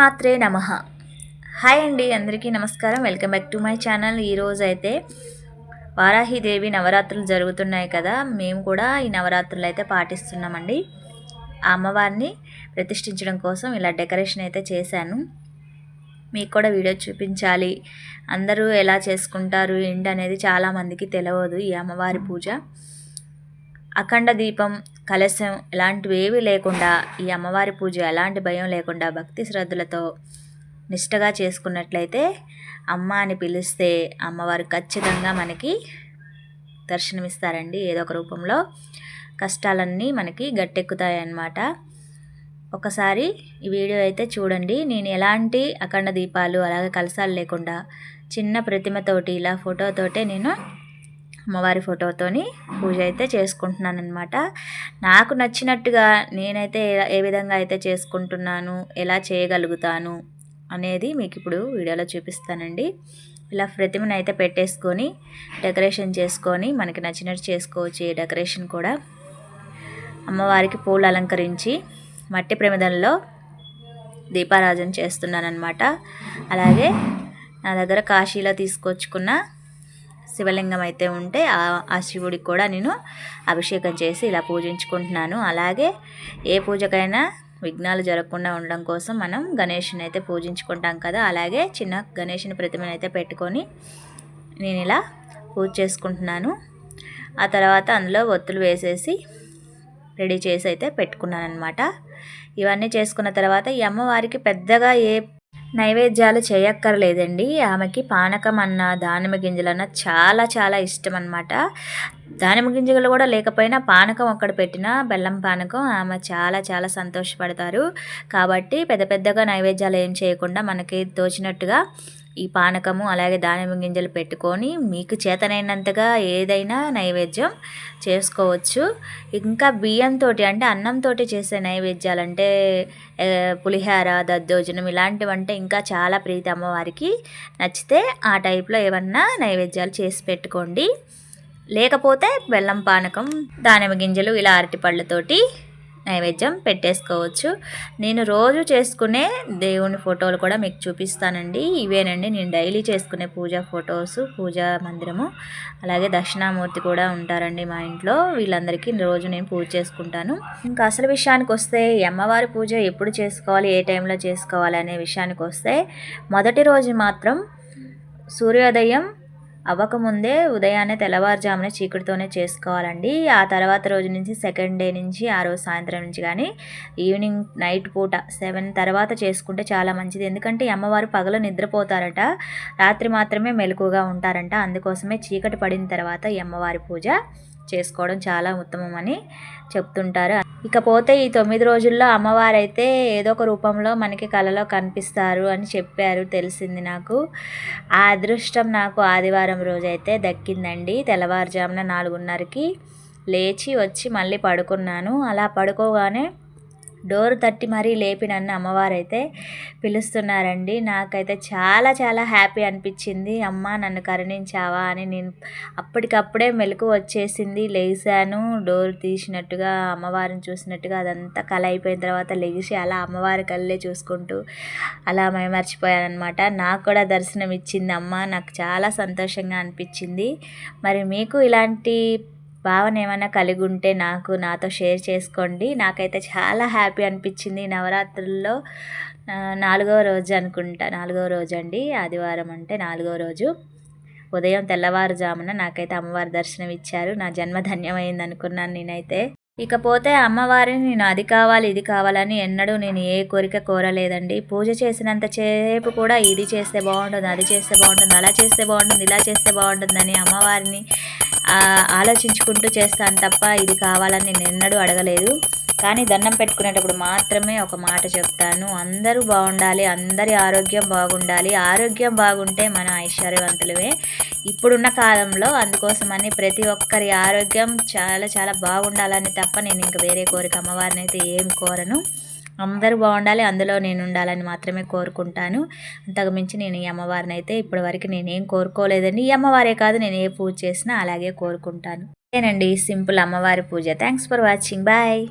మాత్రే నమ. హాయ్ అండి అందరికీ నమస్కారం. Welcome back to my channel. ఈరోజు అయితే వారాహిదేవి నవరాత్రులు జరుగుతున్నాయి కదా మేము కూడా ఈ నవరాత్రులు అయితే పాటిస్తున్నామండి. ఆ అమ్మవారిని ప్రతిష్ఠించడం కోసం ఇలా డెకరేషన్ అయితే చేశాను. మీకు కూడా వీడియో చూపించాలి. అందరూ ఎలా చేసుకుంటారు ఏంటి అనేది చాలామందికి తెలియదు ఈ అమ్మవారి పూజ. అఖండ దీపం కలశం ఇలాంటివి ఏవి లేకుండా ఈ అమ్మవారి పూజ ఎలాంటి భయం లేకుండా భక్తి శ్రద్ధలతో నిష్టగా చేసుకున్నట్లయితే అమ్మ అని పిలిస్తే అమ్మవారు ఖచ్చితంగా మనకి దర్శనమిస్తారండి ఏదో ఒక రూపంలో. కష్టాలన్నీ మనకి గట్టెక్కుతాయి అన్నమాట ఒకసారి ఈ వీడియో అయితే చూడండి. నేను ఎలాంటి అఖండ దీపాలు అలాగే కలసాలు లేకుండా చిన్న ప్రతిమతోటి ఇలా ఫోటోతోటే నేను అమ్మవారి ఫోటోతోని పూజ అయితే చేసుకుంటున్నాను అనమాట నాకు నచ్చినట్టుగా నేనైతే ఏ విధంగా అయితే చేసుకుంటున్నాను ఎలా చేయగలుగుతాను అనేది మీకు ఇప్పుడు వీడియోలో చూపిస్తానండి. ఇలా ప్రతిమను అయితే పెట్టేసుకొని డెకరేషన్ చేసుకొని మనకి నచ్చినట్టు చేసుకోవచ్చు ఈ డెకరేషన్ కూడా. అమ్మవారికి పూలు అలంకరించి మట్టి ప్రమిదల్లో దీపారాజన చేస్తున్నానమాట అలాగే నా దగ్గర కాశీలో తీసుకొచ్చుకున్న శివలింగం అయితే ఉంటే ఆ శివుడికి కూడా నేను అభిషేకం చేసి ఇలా పూజించుకుంటున్నాను. అలాగే ఏ పూజకైనా విఘ్నాలు జరగకుండా ఉండడం కోసం మనం గణేష్ని అయితే పూజించుకుంటాం కదా. అలాగే చిన్న గణేషుని ప్రతిమను అయితే పెట్టుకొని నేను ఇలా పూజ చేసుకుంటున్నాను. ఆ తర్వాత అందులో ఒత్తులు వేసేసి రెడీ చేసి అయితే పెట్టుకున్నాను అనమాట ఇవన్నీ చేసుకున్న తర్వాత ఈ అమ్మవారికి పెద్దగా ఏ నైవేద్యాలు చేయక్కర్లేదండి. ఆమెకి పానకం అన్న దానిమ్మ గింజలన్న చాలా చాలా ఇష్టం అనమాట దానిమ్మ గింజలు కూడా లేకపోయినా పానకం ఒక్కడ పెట్టిన బెల్లం పానకం ఆమె చాలా చాలా సంతోషపడతారు. కాబట్టి పెద్ద పెద్దగా నైవేద్యాలు ఏం చేయకుండా మనకి తోచినట్టుగా ఈ పానకము అలాగే దానిమ్మ గింజలు పెట్టుకొని మీకు చేతనైనంతగా ఏదైనా నైవేద్యం చేసుకోవచ్చు. ఇంకా బియ్యంతో అంటే అన్నంతో చేసే నైవేద్యాలు అంటే పులిహార దద్దోజనం ఇలాంటివి అంటే ఇంకా చాలా ప్రీతి అమ్మవారికి నచ్చితే ఆ టైప్లో ఏమన్నా నైవేద్యాలు చేసి పెట్టుకోండి. లేకపోతే బెల్లం పానకం దానిమ్మ గింజలు ఇలా అరటిపళ్ళతోటి నైవేద్యం పెట్టేసుకోవచ్చు. నేను రోజు చేసుకునే దేవుని ఫోటోలు కూడా మీకు చూపిస్తానండి. ఇవేనండి. నేను డైలీ చేసుకునే పూజా ఫొటోస్ పూజా మందిరము అలాగే దక్షిణామూర్తి కూడా ఉంటారండి మా ఇంట్లో. వీళ్ళందరికీ రోజు నేను పూజ చేసుకుంటాను. ఇంకా అసలు విషయానికి వస్తే అమ్మవారి పూజ ఎప్పుడు చేసుకోవాలి ఏ టైంలో చేసుకోవాలి అనే విషయానికి వస్తే మొదటి రోజు మాత్రం సూర్యోదయం అవ్వకముందే ఉదయాన్నే తెల్లవారుజామున చీకటితోనే చేసుకోవాలండి. ఆ తర్వాత రోజు నుంచి సెకండ్ డే నుంచి ఆ రోజు సాయంత్రం నుంచి కానీ ఈవినింగ్ నైట్ పూట సెవెన్ తర్వాత చేసుకుంటే చాలా మంచిది. ఎందుకంటే అమ్మవారు పగలు నిద్రపోతారట. రాత్రి మాత్రమే మెలకుగా ఉంటారంట. అందుకోసమే చీకటి పడిన తర్వాత ఈ అమ్మవారి పూజ చేసుకోవడం చాలా ఉత్తమమని చెప్తుంటారు. ఇకపోతే ఈ తొమ్మిది రోజుల్లో అమ్మవారైతే ఏదో ఒక రూపంలో మనకి కలలో కనిపిస్తారు అని చెప్పారు తెలిసింది నాకు. ఆ అదృష్టం నాకు ఆదివారం రోజైతే దక్కిందండి. తెల్లవారుజామున నాలుగున్నరకి లేచి వచ్చి మళ్ళీ పడుకున్నాను. అలా పడుకోగానే డోర్ తట్టి మరీ లేపి నన్ను అమ్మవారైతే పిలుస్తున్నారండి. నాకైతే చాలా చాలా హ్యాపీ అనిపించింది. అమ్మ నన్ను కరుణించావా అని నేను అప్పటికప్పుడే మెలకు వచ్చేసింది. లేచాను డోర్ తీసినట్టుగా అమ్మవారిని చూసినట్టుగా అదంతా కళ అయిపోయిన తర్వాత లెగిసి అలా అమ్మవారి కళ్ళే చూసుకుంటూ అలా అనమాట నాకు కూడా దర్శనం ఇచ్చింది అమ్మ. నాకు చాలా సంతోషంగా అనిపించింది. మరి మీకు ఇలాంటి భావన ఏమైనా కలిగి ఉంటే నాకు నాతో షేర్ చేసుకోండి. నాకైతే చాలా హ్యాపీ అనిపించింది నవరాత్రుల్లో. నాలుగవ రోజు అనుకుంటా. నాలుగవ రోజు అండి. ఆదివారం అంటే నాలుగవ రోజు. ఉదయం తెల్లవారుజామున నాకైతే అమ్మవారి దర్శనం ఇచ్చారు. నా జన్మ ధన్యమైంది అనుకున్నాను నేనైతే. ఇకపోతే అమ్మవారిని నేను అది కావాలి ఇది కావాలని ఎన్నడూ నేను ఏ కోరిక కోరలేదండి. పూజ చేసినంత చేపు కూడా ఇది చేస్తే బాగుంటుంది అది చేస్తే బాగుంటుంది అలా చేస్తే బాగుంటుంది ఇలా చేస్తే బాగుంటుందని అమ్మవారిని ఆలోచించుకుంటూ చేస్తాను తప్ప ఇది కావాలని నేను ఎన్నడూ అడగలేదు. కానీ దండం పెట్టుకునేటప్పుడు మాత్రమే ఒక మాట చెప్తాను. అందరూ బాగుండాలి అందరి ఆరోగ్యం బాగుండాలి. ఆరోగ్యం బాగుంటే మన ఐశ్వర్యవంతులమే. ఇప్పుడున్న కాలంలో అందుకోసమని ప్రతి ఒక్కరి ఆరోగ్యం చాలా చాలా బాగుండాలని తప్ప నేను ఇంక వేరే కోరిక అమ్మవారిని అయితే ఏం కోరను. అందరూ బాగుండాలి అందులో నేను ఉండాలని మాత్రమే కోరుకుంటాను. అంతకు మించి నేను ఈ అమ్మవారిని అయితే ఇప్పటివరకు నేనేం కోరుకోలేదండి. ఈ అమ్మవారే కాదు నేను ఏ పూజ చేసినా అలాగే కోరుకుంటాను. ఏనండి సింపుల్ అమ్మవారి పూజ. Thanks for watching. బాయ్.